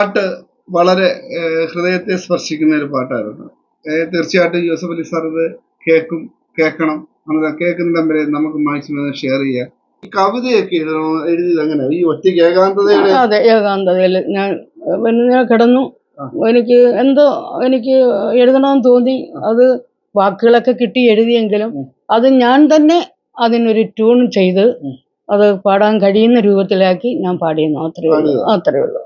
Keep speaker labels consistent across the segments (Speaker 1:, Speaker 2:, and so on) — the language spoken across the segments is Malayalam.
Speaker 1: പാട്ട് വളരെ ഹൃദയത്തെ സ്പർശിക്കുന്ന ഒരു പാട്ടായിരുന്നു. തീർച്ചയായിട്ടും യൂസഫ് അലി സാർ ഇത് കേൾക്കും കേൾക്കണം. അങ്ങനെ കേൾക്കുന്ന വരെ നമുക്ക് മാക്സിമം ഷെയർ ചെയ്യാം. ഈ കവിതയൊക്കെ എഴുതണോ എഴുതിയത് അങ്ങനെ ഈ ഒറ്റയ്ക്ക് ഏകാന്തതയുടെ
Speaker 2: അതെ ഏകാന്തതയിൽ ഞാൻ ഞാൻ കിടന്നു. എനിക്ക് എന്തോ എനിക്ക് എഴുതണമെന്ന് തോന്നി. അത് വാക്കുകളൊക്കെ കിട്ടി എഴുതിയെങ്കിലും അത് ഞാൻ തന്നെ അതിനൊരു ട്യൂൺ ചെയ്ത്. അത് പാടാൻ കഴിയുന്ന രൂപത്തിലാക്കി ഞാൻ പാടിയെന്നു. അത്രേ ഉള്ളൂ. അത്രേ ഉള്ളൂ.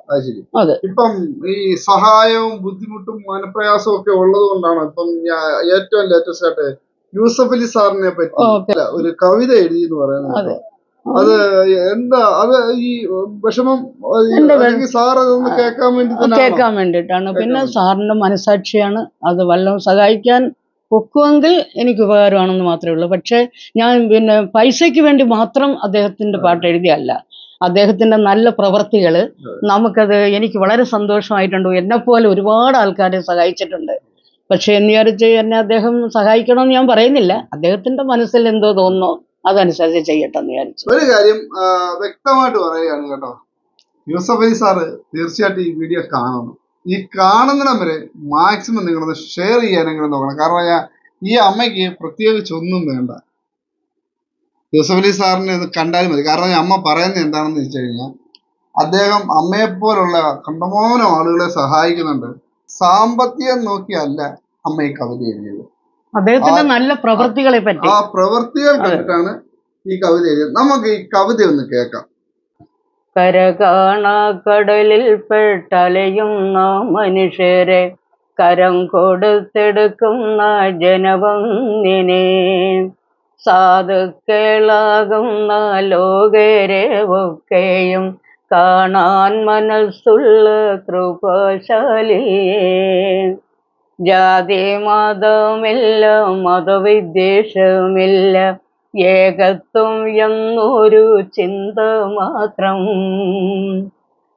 Speaker 1: അതെ. ഇപ്പം ഈ സഹായവും ബുദ്ധിമുട്ടും മനപ്രയാസവും ഒക്കെ ഉള്ളത് കൊണ്ടാണ് ഇപ്പം ഏറ്റവും ലേറ്റസ്റ്റ് ആയിട്ട് യൂസഫ് അലി സാറിനെ പറ്റി ഒരു കവിത എഴുതി എന്ന് പറയുന്നത്
Speaker 2: അതെ.
Speaker 1: അത് എന്താ അത് ഈ വിഷമം സാർ അതൊന്ന് കേൾക്കാൻ വേണ്ടി
Speaker 2: കേൾക്കാൻ വേണ്ടിയിട്ടാണ്. പിന്നെ സാറിന്റെ മനസാക്ഷിയാണ്. അത് വല്ലതും സഹായിക്കാൻ ഒക്കുമെങ്കിൽ എനിക്ക് ഉപകാരമാണെന്ന് മാത്രമേ ഉള്ളൂ. പക്ഷേ ഞാൻ പിന്നെ പൈസയ്ക്ക് വേണ്ടി മാത്രം അദ്ദേഹത്തിന്റെ പാട്ട് എഴുതിയല്ല. അദ്ദേഹത്തിന്റെ നല്ല പ്രവർത്തികൾ നമുക്കത് എനിക്ക് വളരെ സന്തോഷമായിട്ടുണ്ട്. എന്നെപ്പോലെ ഒരുപാട് ആൾക്കാരെ സഹായിച്ചിട്ടുണ്ട്. പക്ഷെ എന്ന് വിചാരിച്ച് എന്നെ അദ്ദേഹം സഹായിക്കണമെന്ന് ഞാൻ പറയുന്നില്ല. അദ്ദേഹത്തിന്റെ മനസ്സിൽ എന്തോ തോന്നുന്നോ അതനുസരിച്ച് ചെയ്യട്ടെ എന്ന് വിചാരിച്ചു.
Speaker 1: ഒരു കാര്യം വ്യക്തമായിട്ട് പറയുകയാണ് കേട്ടോ. യൂസഫ് അലി സാറ് തീർച്ചയായിട്ടും ഈ വീഡിയോ കാണണം ഈ കാണുന്നിടം വരെ മാക്സിമം നിങ്ങളത് ഷെയർ ചെയ്യാനെങ്കിലും നോക്കണം? കാരണം ഞാൻ ഈ അമ്മയ്ക്ക് പ്രത്യേകിച്ച് ഒന്നും വേണ്ട. യൂസഫ് അലി സാറിനെ ഒന്ന് കണ്ടാലും മതി. കാരണം അമ്മ പറയുന്നത് എന്താണെന്ന് വെച്ച് കഴിഞ്ഞാൽ അദ്ദേഹം അമ്മയെപ്പോലുള്ള കണ്ടമാനം ആളുകളെ സഹായിക്കുന്നുണ്ട്. സാമ്പത്തികം നോക്കിയല്ല അമ്മ ഈ കവിത എഴുതിയത്.
Speaker 2: അദ്ദേഹത്തിന്റെ നല്ല പ്രവൃത്തികളെ പറ്റി.
Speaker 1: ആ പ്രവൃത്തികൾ കണ്ടിട്ടാണ് ഈ കവിത എഴുതിയത്. നമുക്ക് ഈ കവിത ഒന്ന് കേൾക്കാം.
Speaker 2: കര കടലിൽ പെട്ടലയുന്ന മനുഷ്യരെ കരം കൊടുത്തെടുക്കുന്ന ജനവന്നിനെ സാധുക്കളാകുന്ന ലോകരെ ഒക്കെയും കാണാൻ മനസ്സുള്ള കൃപശാലിയെ. ജാതി മതമില്ല മതവിദ്വേഷമില്ല ഏകത്വം എന്നൊരു ചിന്ത മാത്രം.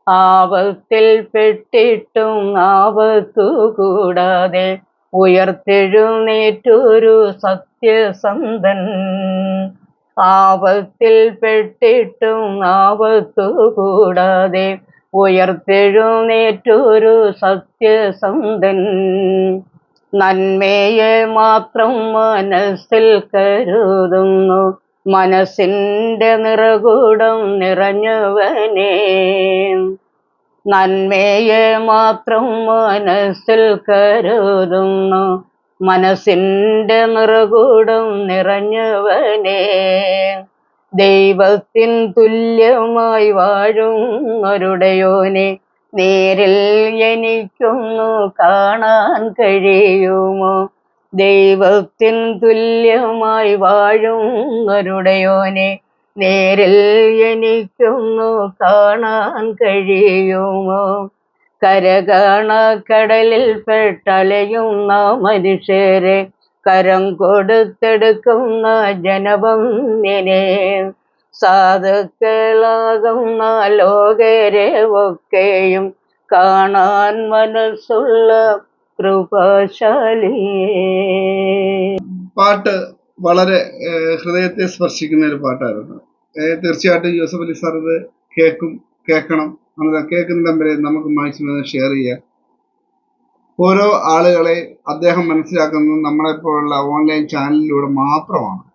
Speaker 2: ആപത്തിൽ പെട്ടിട്ടും ആപത്തു കൂടാതെ ഉയർത്തെഴുന്നേറ്റൊരു സത്യസന്ധൻ. ആപത്തിൽ പെട്ടിട്ടും ആപത്തു കൂടാതെ ഉയർത്തെഴുന്നേറ്റൊരു സത്യസന്ധൻ. നന്മയെ മാത്രം മനസ്സിൽ കരുതുന്നു. മനസ്സിന്റെ നിറകൂടം നിറഞ്ഞവനെ. നന്മയെ മാത്രം മനസ്സിൽ കരുതുന്നു. മനസ്സിന്റെ നിറകൂടം നിറഞ്ഞവനെ. ദൈവത്തിൻ തുല്യമായി വാഴുന്നവരുടെയോനെ നേരിൽ എനിക്കൊന്നു കാണാൻ കഴിയുമോ? ദൈവത്തിൻ തുല്യമായി വാഴുന്നവരുടെയോനെ നേരിൽ എനിക്കൊന്നു കാണാൻ കഴിയുമോ? കരകാണ കടലിൽ പെട്ടലയുന്ന മനുഷ്യരെ കരം കൊടുത്തെടുക്കുന്ന ജനവന്യനെ സാധുക്കളാകുന്ന ലോകരെ ഒക്കെയും. കാണാൻ മനസ്സുള്ള കൃപശാലിയേ.
Speaker 1: പാട്ട് വളരെ ഹൃദയത്തെ സ്പർശിക്കുന്ന ഒരു പാട്ടായിരുന്നു. തീർച്ചയായിട്ടും യൂസഫ് അലി സാർ ഇത് കേൾക്കും കേൾക്കണം. അങ്ങനെ കേൾക്കുന്ന വരെ നമുക്ക് മാക്സിമം ഷെയർ ചെയ്യാം. ഓരോ ആളുകളെ അദ്ദേഹം മനസ്സിലാക്കുന്നത് നമ്മളെപ്പോലുള്ള ഓൺലൈൻ ചാനലിലൂടെ മാത്രമാണ്.